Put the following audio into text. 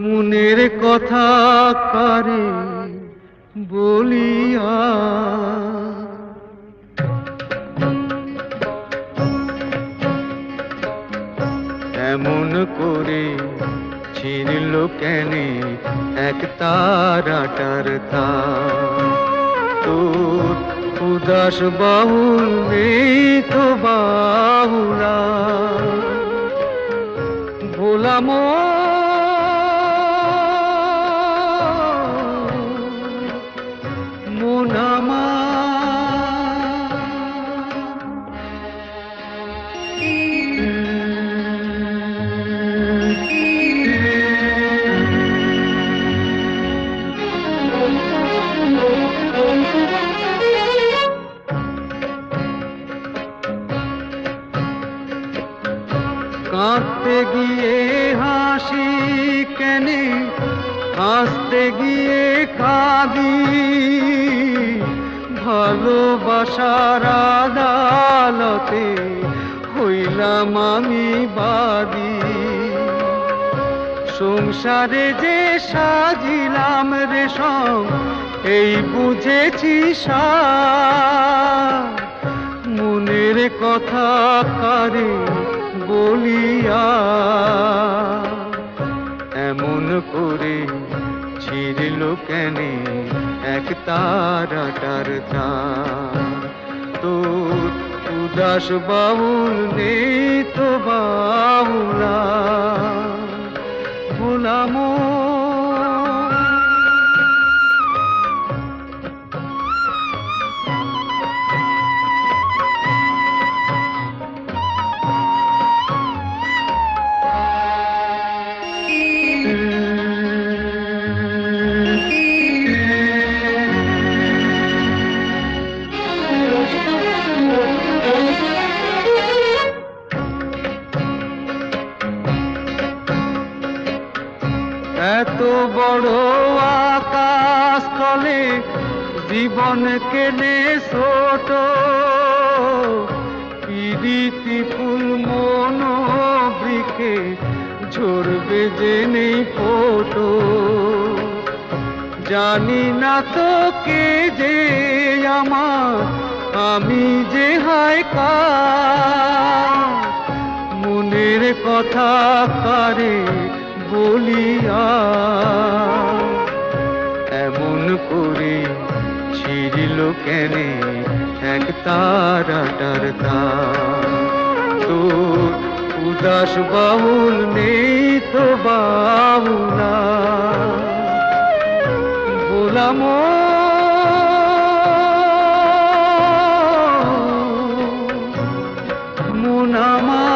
মনের কথা কারে বলিয়া। এমন করে ছিনিল কেনে এক তারাটার তার তোর উদাস বাহুল মৃত বাহুরা। বাহুলা কাঁদতে গিয়ে হাসি কেনে, হাসতে গিয়ে কাঁদি ভালোবাসার আদালতে হইলাম আমি বাদী সংসারে যে সাজিলাম রেশম এই বুঝেছি। মনের কথা কারে বলিয়া এক তার তো উদাস বাউল নেই এত বড় আকাশ তলে জীবন কেনে ছোট। পিরিতি ফুল মন বৃক্ষে ঝরবে নেই ফোটো। জানি না তো কে যে আমার, আমি যে হায় কা মনের কথা কারে বলিয়া, এমন করে ছিড়িল কেনে এক তারাটার তার? উদাস বাহুল নেই তো বাহুলা। বলাম মোনামা